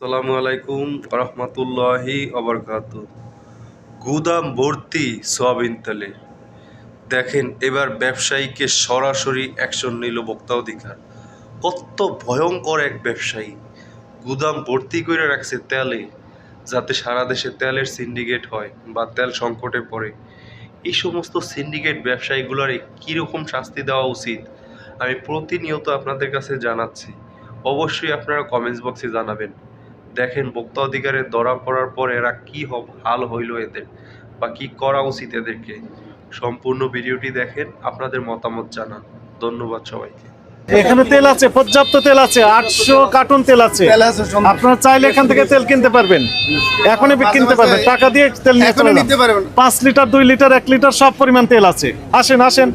আসসালামু আলাইকুম রহমতুল্লাহি অবরকাত গুদাম ভর্তি সোয়াবিন তেলে। দেখেন, এবার ব্যবসায়ীকে সরাসরি অ্যাকশন নিল বক্তা অধিকার। কত ভয়ঙ্কর এক ব্যবসায়ী। গুদাম ভর্তি করে রাখছে তেলে, যাতে সারা দেশে তেলের সিন্ডিকেট হয় বা তেল সংকটে পড়ে। এই সমস্ত সিন্ডিকেট ব্যবসায়ীগুলোর কীরকম শাস্তি দেওয়া উচিত, আমি প্রতিনিয়ত আপনাদের কাছে জানাচ্ছি। অবশ্যই আপনারা কমেন্টস বক্সে জানাবেন। দেখেন ভোক্তা অধিকারের ধরা পড়ার পর এরা কি হাল হইল এদের বা কি করা উচিত এদেরকে? সম্পূর্ণ ভিডিওটি দেখেন, আপনাদের মতামত জানান। ধন্যবাদ সবাইকে। এখানে তেল আছে পর্যাপ্ত তেল আছে আটশো কার্টুন তেল আছে। আপনারা চাইলে এখান থেকে তেল কিনতে পারবেন। এখনই কিনতে পারবেন। টাকা দিয়ে তেল নিতে পারবেন পাঁচ লিটার দুই লিটার এক লিটার সব পরিমাণ তেল আছে। আসেন আসেন।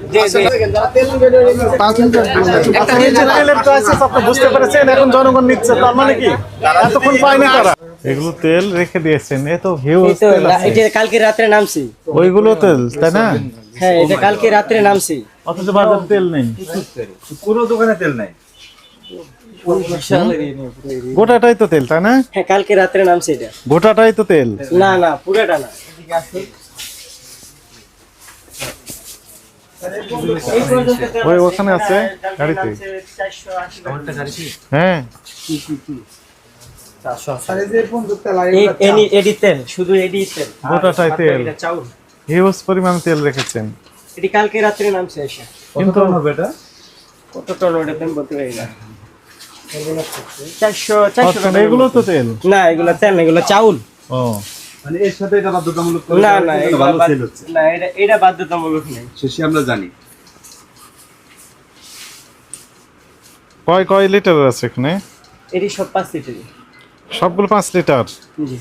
তেলের আপনি বুঝতে পেরেছেন? এখন জনগণ নিচ্ছে তার মানে কি? এতক্ষণ পায়নি তারা। এগুলো তেল রেখে দিয়েছেন এ তো হিউজ কালকে রাত্রে নামছি। ওইগুলো তেল তাই না? হ্যাঁ এটা কালকে রাত্রে নামছি। অথচ বাজারে তেল নেই। পুরো দোকানে তেল নাই। গোটাটাই তো তেল তাই না? হ্যাঁ কালকে রাত্রে নামছি এটা। গোটাটাই তো তেল। না না পুরোটা না। ওই ওখানে আছে গাড়িতে। হ্যাঁ। শুধু এডি তেল। গোটাটাই তেল। চাউল। হিউজ পরিমাণ তেল রেখেছেন। এটি কালকে রাত্রে নামছে এসে। কত টন ওটা তুমি বলতে পারি না। চারশো চারশো আচ্ছা, এগুলো তো তেল। না এগুলো তেল না এগুলো চাউল। ও। মানে এর সাথে এটা বাধ্যতামূলক না না হয়েছে, ভালো সেল হচ্ছে। না এটা এটা বাধ্যতামূলক নেই। শেষে আমরা জানি। কয় কয় লিটার আছে এখানে? এটি সব পাঁচ লিটারই সবগুলো পাঁচ লিটার জি।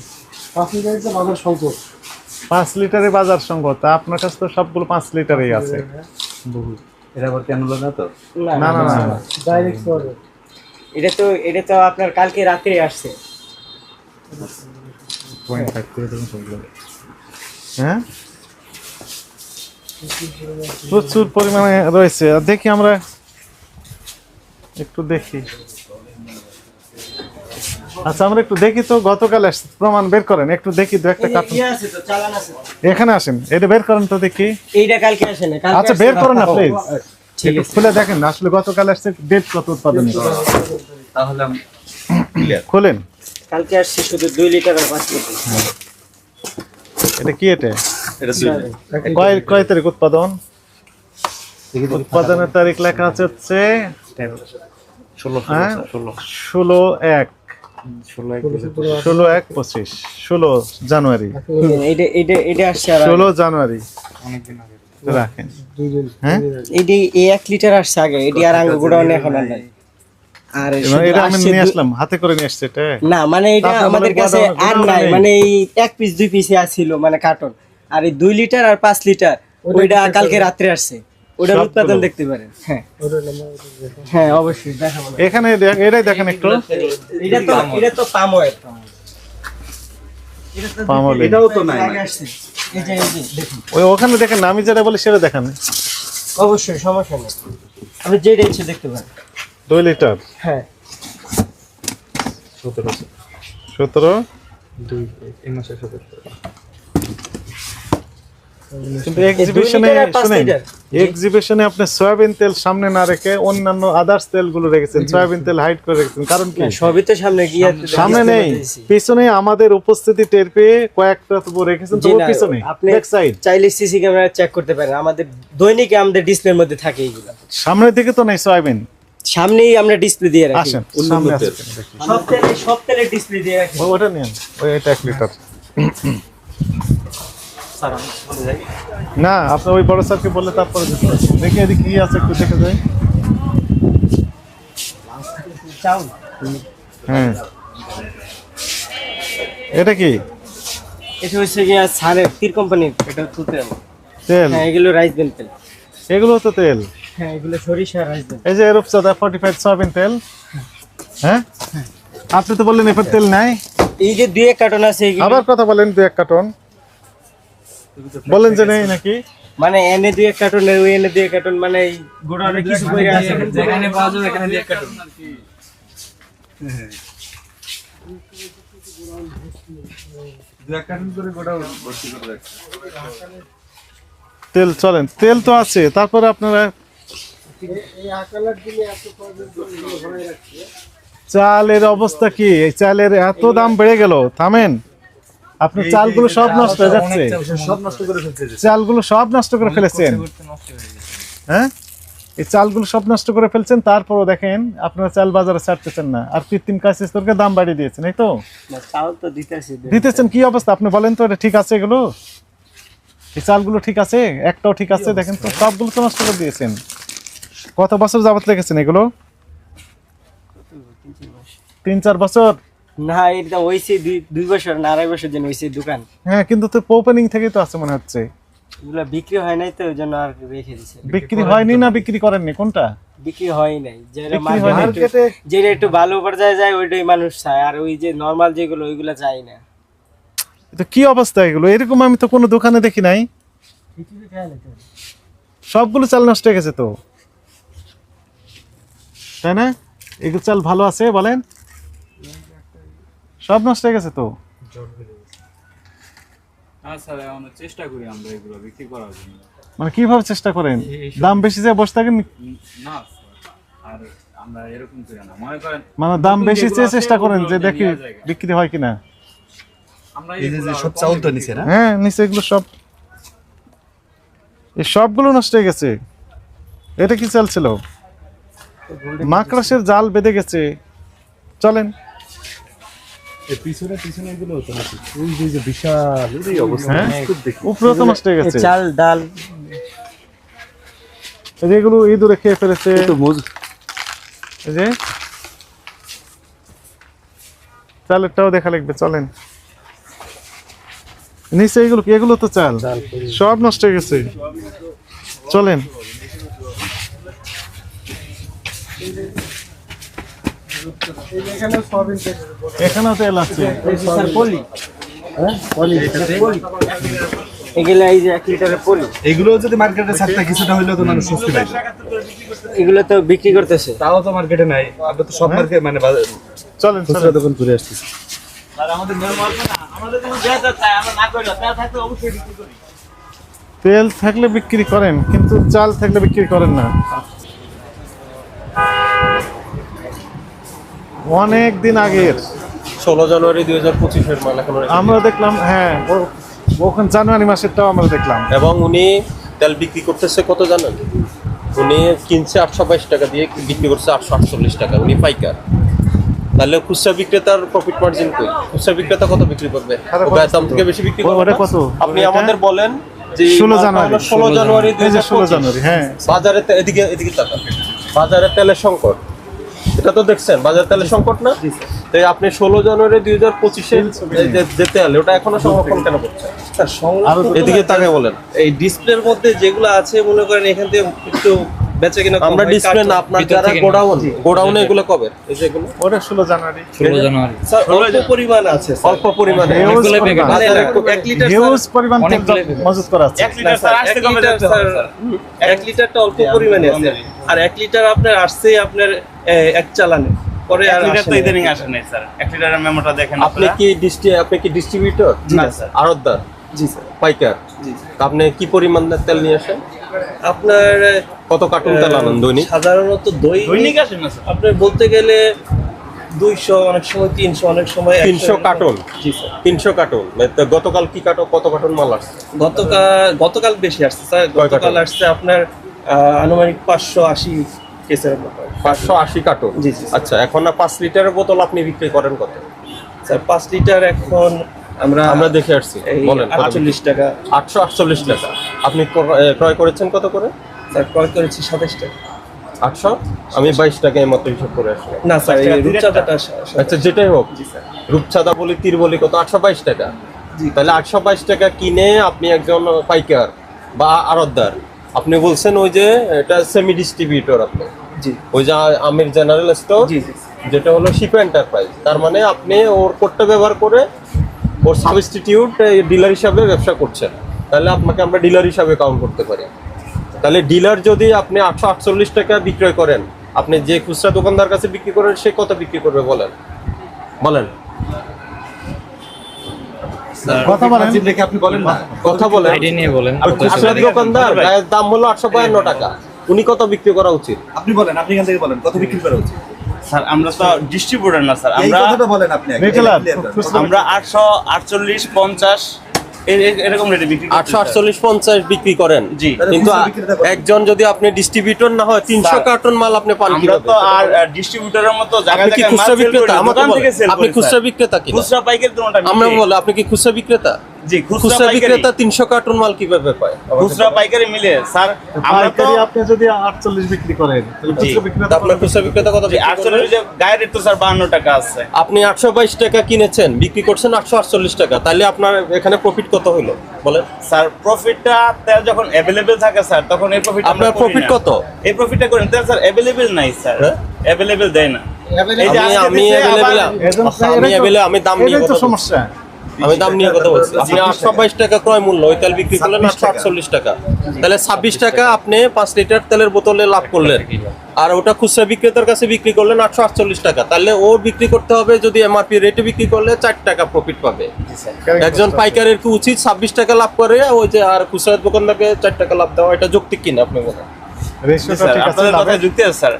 পাঁচ লিটারে বাজার সংকট। তা আপনার কাছে তো সবগুলো পাঁচ লিটারই আছে। এটা আবার কেন না তো? না না না এটা তো এটা তো আপনার কালকে রাত্রে আসছে। হ্যাঁ? প্রচুর পরিমাণে রয়েছে। আর দেখি আমরা একটু দেখি। আচ্ছা আমরা একটু দেখি তো গতকাল আসছে প্রমাণ বের করেন একটু দেখি দু একটা কার্টুন। ইয়ে আছে তো চালান আছে। এখানে আসেন এটা বের করেন তো দেখি। এইটা কালকে আসে না আচ্ছা বের করেন না প্লিজ ঠিক আছে। খুলে দেখেন না আসলে গতকাল আসছে ডেট কত উৎপাদন তাহলে খোলেন। কালকে আসছে শুধু দুই লিটার আর পাঁচ লিটার। এটা কি এটা? এটা দুই কয় কয় তারিখ উৎপাদন? উৎপাদনের তারিখ লেখা আছে হচ্ছে হ্যাঁ? ষোলো এক। ষোলো এক পঁচিশ। ষোলো জানুয়ারি। হুম, এইটা এইটা এটা আসছে আর ষোলো জানুয়ারি। রাখেন। হ্যাঁ? এক লিটার আসছে আগে এটি আর গোডাউনে এখন আর নাই। আর এটা আমি নিয়ে আসলাম হাতে করে নিয়ে আসছে এটা। না মানে এটা আমাদের মানে কাছে আর নাই মানে এই এক পিস দুই পিসে আসছিল মানে কার্টন আর এই দুই লিটার আর পাঁচ লিটার ওইটা কালকে রাত্রে আসছে। ওটার উৎপাদন দেখতে পারেন হ্যাঁ। হ্যাঁ অবশ্যই দেখাবো। এখানে দেখ- এটাই দেখেন একটু। এটা তো এটা তো পাম অয়েল Palm oil। এটাও তো নাই। এই যে এই যে দেখুন। ওই ওখানে দেখেন আমি যেটা বলি সেটা দেখেন। অবশ্যই সমস্যা নেই। আপনি যেটা ইচ্ছে দেখতে পারেন দুই লিটার? হ্যাঁ। সতেরো। কিন্তু এক্সিবিশনে লিটার আর পাঁচ শুনেন এক্সিবিশনে আপনি সয়াবিন তেল সামনে না রেখে অন্যান্য আদার্স তেলগুলো রেখেছেন সয়াবিন তেল হাইড করে রেখেছেন। কারণ কি? সবই তো সামনে গিয়ে সামনে নেই। পিছনে আমাদের উপস্থিতি টের পেয়ে কয়েকটা তবু রেখেছেন তবু পিছনে আপনি চাইলে সিসি ক্যামেরা চেক করতে পারেন। আমাদের দৈনিক আমাদের ডিসপ্লের মধ্যে থাকে এইগুলো। সামনের দিকে তো নেই সয়াবিন। সামনেই আমরা ডিসপ্লে দিয়ে রাখি। আসেন সামনে সব তেলে সব তেলে ডিসপ্লে দিয়ে রাখি। ওটা নিন ওই এটা এক লিটার। না আপনি ওই বড় স্যারকে বললে তারপরে। দেখি এদিকে কি আছে একটু দেখে যাই। হ্যাঁ এটা কি? এটা হচ্ছে গিয়ে সারের তীর কোম্পানির এটা তুলতে হবে তেল? হ্যাঁ এগুলো রাইস বেন তেল। এগুলো তো তেল? হ্যাঁ এগুলো সরিষা রাইস বেন এই যে এরূপসাদা ফর্টি ফাইভ সয়াবিন তেল। হ্যাঁ? আপনি তো বললেন এবার তেল নাই? এই যে দুই এক কার্টন আছে আবার কথা বলেন দু এক কার্টন। বলেন যে নেই নাকি? মানে এনে দুই এক কার্টন ওই এনে দুই এক কার্টন মানে এই গোডাউনে কিছু করে আছে যেখানে পাওয়া যাবে এখানে দিয়ে এক কার্টন। তেল চলেন তেল তো আছে তারপরে আপনারা চালের অবস্থা কি? এই চালের এত দাম বেড়ে গেল থামেন। আপনার চালগুলো সব নষ্ট হয়ে যাচ্ছে। সব নষ্ট করে ফেলছে চালগুলো সব নষ্ট করে ফেলেছেন। হ্যাঁ এই চালগুলো সব নষ্ট করে ফেলছেন তারপরও দেখেন আপনারা চাল বাজারে ছাড়তেছেন না। আর কৃত্রিম কাশি স্তরকে দাম বাড়িয়ে দিয়েছেন এই তো? দিতেছেন কি অবস্থা? আপনি বলেন তো এটা ঠিক আছে এগুলো? এই চালগুলো ঠিক আছে? একটাও ঠিক আছে? দেখেন তো সবগুলো তো নষ্ট করে দিয়েছেন। কত বছর যাবত রেখেছেন এগুলো? তিন চার বছর? না এটা হয়েছে দুই দুই বছর না আড়াই বছর যেন দোকান। হ্যাঁ কিন্তু তো ওপেনিং থেকেই তো আছে মনে হচ্ছে। এগুলো বিক্রি হয় নাই তো ওই জন্য আর রেখে দিছে। বিক্রি হয়নি না বিক্রি করেননি কোনটা? বিক্রি হয় নাই। যেটা মার্কেটে যেটা একটু ভালো পর্যায়ে যায় ওইটাই মানুষ চায়। আর ওই যে নর্মাল যেগুলো ওইগুলো চাই না। তো কি অবস্থা এগুলো? এরকম আমি তো কোনো দোকানে দেখি নাই। সবগুলো চাল নষ্ট হয়ে গেছে তো। তাই না? এগুলো চাল ভালো আছে বলেন। সব নষ্ট হয়ে গেছে তো? স্যার এখন চেষ্টা করি আমরা এগুলো বিক্রি করার জন্য। মানে কীভাবে চেষ্টা করেন? দাম বেশি যে বসে থাকেন না আর আমরা এরকম করি না। মনে করেন মানে দাম বেশি চেয়ে চেষ্টা করেন যে দেখি বিক্রি হয় কিনা। আমরা এই যে এগুলো যে আরও সব চাউল তো বিক্রি না? হ্যাঁ নিচে এগুলো সব। এই সবগুলো নষ্ট হয়ে গেছে। এটা কি চাল ছিল? মাকড়াসের জাল বেঁধে গেছে। চলেন। পিছনে পিছনে এগুলো হতো নাকি? ওই যে যে বিশাল এই অবস্থা। হ্যাঁ? দেখি। উপরে তো নষ্ট হয়ে গেছে। চাল ডাল। এগুলো ইঁদুরে খেয়ে ফেলেছে। তো মোজ এই যে। চালেরটাও দেখা লাগবে চলেন। নিচে এগুলো কি? এগুলো তো চাল। সব নষ্ট হয়ে গেছে। চলেন। এখানেও তেল আছে। Sir poly. এগুলো এই যে এক লিটারের পলি। এগুলো যদি মার্কেটে ছাড়তে কিছুটা হইলেও তো মানুষ স্বস্তি এগুলো তো বিক্রি করতেছে। তাও তো মার্কেটে নাই। আমরা তো সব মার্কেট মানে বাজার- চলেন খুচরা দোকান করে। আসতেছি তেল থাকলে বিক্রি করেন কিন্তু চাল থাকলে বিক্রি করেন না। অনেক দিন আগের। ষোলো জানুয়ারি দুই হাজার পঁচিশের মাল এখন আমরা দেখলাম হ্যাঁ ওখানে জানুয়ারি মাসেরটাও আমরা দেখলাম। এবং উনি তেল বিক্রি করতেছে কত জানেন? উনি কিনছে আটশো বাইশ টাকা দিয়ে বিক্রি করছে আটশো আটচল্লিশ টাকা উনি পাইকার। তাহলে খুচরা বিক্রেতার প্রফিট মার্জিন কই? খুচরা বিক্রেতা কত বিক্রি করবে? দাম থেকে বেশি বিক্রি করবে কত? আপনি আমাদের বলেন যে ষোলো জানুয়ারি ষোলো জানুয়ারি এই যে ষোলো জানুয়ারি হ্যাঁ। বাজারে এদিকে এদিকে টাকা বাজারে তেলের সংকট। এটা তো দেখছেন বাজার তেলের সংকট না? তাই আপনি ষোলো জানুয়ারি দুই হাজার পঁচিশে যে তেল ওটা এখনও সংরক্ষণ কেন করছে এদিকে তাকে বলেন। এই ডিসপ্লের মধ্যে যেগুলো আছে মনে করেন এখান থেকে একটু বেচে কিনা আমরা ডিসপ্লে না আপনার যারা গোডাউন গোডাউনে এগুলো কবে? এই যে এগুলো? ওটা ষোলো জানুয়ারি। স্যার অল্প পরিমাণ আছে অল্প পরিমাণে। Huge পরিমাণ। মানে না, এক লিটার হিউজ পরিমাণ মজুত করা আছে। স্যার, এক লিটার স্যার, এক লিটারটা অল্প পরিমাণে আছে। আর এক লিটার আপনার আসছে আপনার এক চালানে। পরে আর আসে না। ইদানিং আসে নাই স্যার। এক লিটারের মেমোটা দেখেন আপনি কি ডিস্ট্রি আপনি কি ডিস্ট্রিবিউটর না, স্যার। আড়তদার? জি স্যার। পাইকার? জি তা আপনি কি পরিমাণ তেল নিয়ে আসেন? আপনার কত কার্টুন তেল দৈনিক? সাধারণত দই দৈনিক আসে না স্যার? আপনার বলতে গেলে দুইশো অনেক সময় তিনশো অনেক সময়। তিনশো কার্টুন জি স্যার। তিনশো কার্টুন গতকাল কি কার্টুন কত কার্টুন মাল আসছে? গতকাল গতকাল বেশি আসছে স্যার। গতকাল আসছে আপনার আহ, আনুমানিক পাঁচশো আশি কেসের মতো। পাঁচশো আশি কার্টুন জি, জি। আচ্ছা এখন না পাঁচ লিটারের বোতল আপনি বিক্রি করেন কত? স্যার পাঁচ লিটার এখন আমরা আমরা দেখে আসছি এই বলেন। আটচল্লিশ টাকা। আটশো আটচল্লিশ টাকা। আপনি ক্র- ক্রয় করেছেন কত করে? স্যার ক্রয় করেছি সাতাশ টাকা। আটশো? আমি বাইশ টাকা এই মতো হিসাব করে আসলাম। না স্যার এই রূপচাঁদাটা আচ্ছা যেটাই হোক জি রূপচাঁদা বলি তীর বলি কত? আটশো বাইশ টাকা। তাহলে আটশো বাইশ টাকা কিনে আপনি একজন পাইকার বা আড়তদার আপনি বলছেন ওই যে এটা সেমি ডিস্ট্রিবিউটর আপনি। জি। ওই যে আমির জেনারেল স্টোর জি জি যেটা হলো শিপ এন্টারপ্রাইজ তার মানে আপনি ওর কোডটা ব্যবহার করে ওর সাবস্টিটিউট ডিলার হিসাবে ব্যবসা করছেন। তাহলে আপনাকে আমরা ডিলার হিসাবে কাউন্ট করতে পারি। তাহলে ডিলার যদি আপনি আটশো আটচল্লিশ টাকা বিক্রয় করেন আপনি যে খুচরা দোকানদার কাছে বিক্রি করেন সে কত বিক্রি করবে বলেন? বলেন। কথা বলেন। আপনি বলেন না। কথা বলে ওই খুচরা দোকানদার দাম হলো আটশো বায়ান্ন টাকা। উনি কত বিক্রি করা উচিত? আপনি বলেন আপনি এখান থেকে বলেন কত বিক্রি করা উচিত? স্যার আমরা তো ডিস্ট্রিবিউটর না স্যার। আমরা বলেন আপনি আগে, Retailer, clear করেন। খুচরা- আমরা আটশো আটচল্লিশ পঞ্চাশ এরকম রেটে বিক্রি আটশো আটচল্লিশ পঞ্চাশ বিক্রি করেন। জি। কিন্তু? একজন যদি আপনি ডিস্ট্রিবিউটর না হয় তিনশো কার্টন মাল আপনি পান আমরা তো আর ডিস্ট্রিবিউটরের মতো খুচরা বিক্রেতা না, আমাকে দোকান বলেন। থেকে sell আপনি খুচরা বিক্রেতা কি খুচরা পাইকারি আমরা। বলে আপনি কি খুচরা বিক্রেতা? জি খুচরা বিক্রেতা তিনশো কার্টন মাল কীভাবে পায়? খুচরা পাইকারি মিলে স্যার আমরা তো পাইকারি আপনি যদি আটচল্লিশ বিক্রি করেন তাহলে খুচরা বিক্রেতা আপনার খুচরা বিক্রেতা কত বিক্রি করবে? আটচল্লিশ যে গায়ের রেট তো স্যার বাহান্ন টাকা আছে। আপনি আটশো বাইশ টাকা কিনেছেন বিক্রি করছেন আটশো আটচল্লিশ টাকা তাহলে আপনার এখানে প্রফিট কত হলো বলেন। স্যার প্রফিটটা তেল যখন অ্যাভেলেবেল থাকে স্যার তখন এই প্রফিট আপনার profit কত? এই প্রফিটটা করেন তেল স্যার অ্যাভেলেবেল নাই স্যার। হ্যাঁ? অ্যাভেলেবেল দেয় না। আমি আমি আচ্ছা, আমি দাম নিয়ে। সমস্যা। আমি দাম নিয়ে কথা বলছি। আপনি আটশো বাইশ টাকা ক্রয় মূল্য ওই তেল বিক্রি করলেন আটশো আটচল্লিশ টাকা। তাহলে ছাব্বিশ টাকা আপনি পাঁচ লিটার তেলের বোতলে লাভ করলেন। আর ওটা খুচরা বিক্রেতার কাছে বিক্রি করলেন আটশো আটচল্লিশ টাকা। তাহলে ও বিক্রি করতে হবে যদি এমআরপি রেটে বিক্রি করলে চার টাকা প্রফিট পাবে। একজন পাইকারের কি উচিত ছাব্বিশ টাকা লাভ করে ওই যে আর খুচরা দোকানদারকে চার টাকা লাভ দেওয়া এটা যৌক্তিক কিনা আপনি বলেন আপনাদের কথায় যুক্তি আছে স্যার।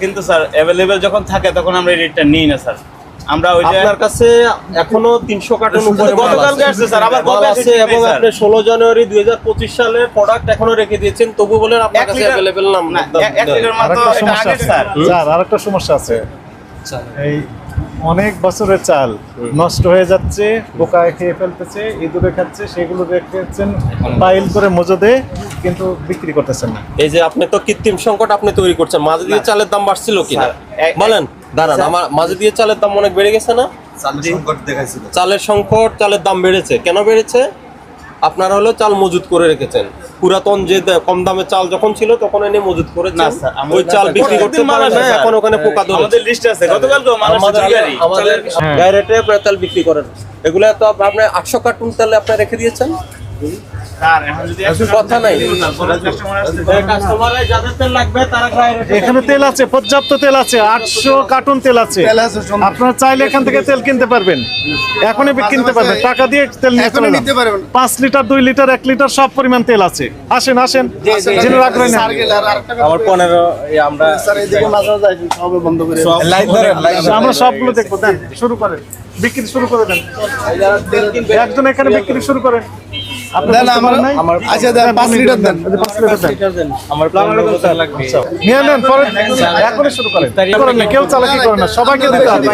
কিন্তু স্যার অ্যাভেলেবেল যখন থাকে তখন আমরা এই রেটটা নিই না স্যার। আমরা ওই যে আপনার কাছে এখনও তিনশো কার্টন উপরে গতকালকে আসছে স্যার, আবার কবে আছে এবং আপনি ষোলো জানুয়ারি দুই হাজার পঁচিশ সালে প্রোডাক্ট এখনও রেখে দিয়েছেন। তবু বলেন আপনার কাছে নাম না, লিটার এটা স্যার। স্যার আরেকটা সমস্যা আছে। এই অনেক বছরের চাল নষ্ট হয়ে যাচ্ছে পোকায় খেয়ে ফেলতেছে ইঁদুরে খাচ্ছে সেগুলো রেখেছেন পাইল করে মজদে কিন্তু বিক্রি করতেছেন না। এই যে আপনি তো কৃত্রিম সংকট আপনি তৈরি করছেন মাঝে দিয়ে চালের দাম বাড়ছিল কিনা? বলেন। দাঁড়ান আমার মাঝে দিয়ে চালের দাম অনেক বেড়ে গেছে না? চালের সংকট চালের দাম বেড়েছে। কেন বেড়েছে? আপনারা হলো চাল মজুত করে রেখেছেন। পুরাতন যে কম দামে চাল যখন ছিল তখন এনে মজুত করে না, ওই চাল বিক্রি করতে পারে না এখন ওখানে পোকা ধরেছে। আমাদের লিস্টে আছে। গতকালকে মাল আমাদের হ্যাঁ। গায়ে রেটে তেল বিক্রি করেন। এগুলো তো আপ- আপনি আটশো কার্টুন তেলে আপনি রেখে দিয়েছেন? এখন তেল লাগবে তারা গায়ে রেটে এখানে তেল আছে পর্যাপ্ত তেল আছে আটশো কার্টুন তেল আছে। আপনারা চাইলে এখান থেকে তেল কিনতে পারবেন। এখনই কিনতে পারবেন। টাকা দিয়ে তেল পাঁচ লিটার দুই লিটার এক লিটার সব পরিমাণ তেল আছে। আসেন আসেন। জেনে রাখবেন আমার পনেরো আমরা আমরা সবগুলো দেখব দেন শুরু করেন। বিক্রি শুরু করে দেন। একজন এখানে বিক্রি শুরু করেন। আচ্ছা দেন পাঁচ লিটার দেন। এই পাঁচ লিটার দেন। আমার লাগবে। নিয়ে নেন পরে এখনই শুরু করেন। করেন না কেউ চালাকি করে না সবাইকে দিতে হবে।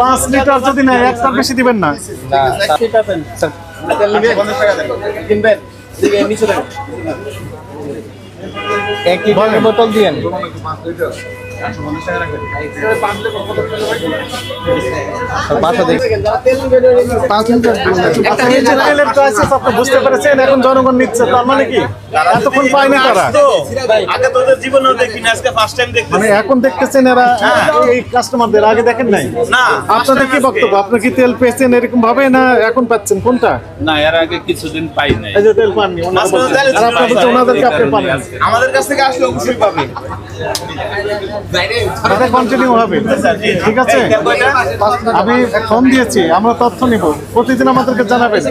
পাঁচ লিটার যদি নেয় এক বেশি দিবেন না। বলেন। বোতল দিয়েন। বুঝতে পেরেছেন এখন জনগণ নিচ্ছে তার মানে কি? এতক্ষণ পায়নি তারা। তো, আগে তো ওদের জীবনেও দেখিনি আজকে ফার্স্ট টাইম মানে এখন দেখতেছেন এরা এই কাস্টমারদের আগে দেখেন নাই? আপনাদের কি বক্তব্য? আপনি কি তেল পেয়েছেন এরকম ভাবে না এখন পাচ্ছেন? কোনটা? না এর আগে কিছুদিন পাই নাই। এই যে তেল পাননি আপনি পাবেন আমাদের কাছ থেকে আসলে অবশ্যই পাবে। কন্টিনিউ হবে। ঠিক আছে? আমি ফোন দিয়েছি আমরা তথ্য নিব। প্রতিদিন আমাদেরকে জানাবেন।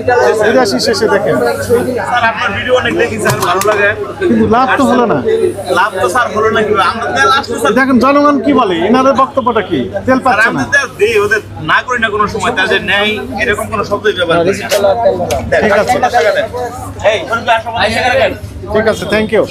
বিরাশি শেষে দেখেন। স্যার আপনার ভিডিও অনেক দেখি স্যার ভালো লাগে। কিন্তু লাভ তো হলো না। লাভ তো স্যার হলো না কি আমরা তেল আসলে স্যার দেখেন জনগণ কি বলে? এনাদের বক্তব্যটা কি? তেল পাচ্ছে না। ওদের না করি না কোনো সময় নেই এরকম কোনো শব্দই ব্যবহার ঠিক আছে। এই ঠিক আছে থ্যাংক ইউ